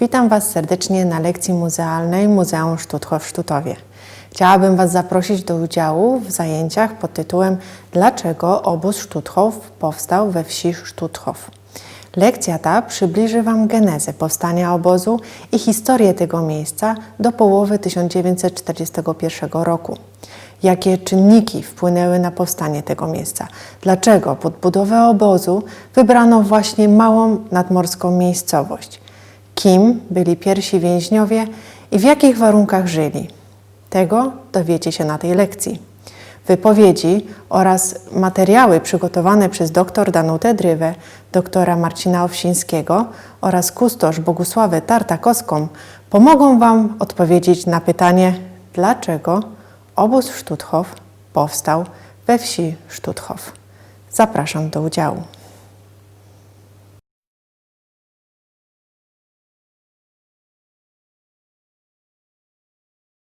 Witam Was serdecznie na lekcji muzealnej Muzeum Sztuthof w Sztutowie. Chciałabym Was zaprosić do udziału w zajęciach pod tytułem Dlaczego obóz Sztuthof powstał we wsi Sztuthof? Lekcja ta przybliży Wam genezę powstania obozu i historię tego miejsca do połowy 1941 roku. Jakie czynniki wpłynęły na powstanie tego miejsca? Dlaczego pod budowę obozu wybrano właśnie małą nadmorską miejscowość? Kim byli pierwsi więźniowie i w jakich warunkach żyli? Tego dowiecie się na tej lekcji. Wypowiedzi oraz materiały przygotowane przez dr Danutę Drywę, doktora Marcina Owsińskiego oraz kustosz Bogusławę Tartakowską pomogą Wam odpowiedzieć na pytanie, dlaczego obóz Sztuthof powstał we wsi Sztuthof. Zapraszam do udziału.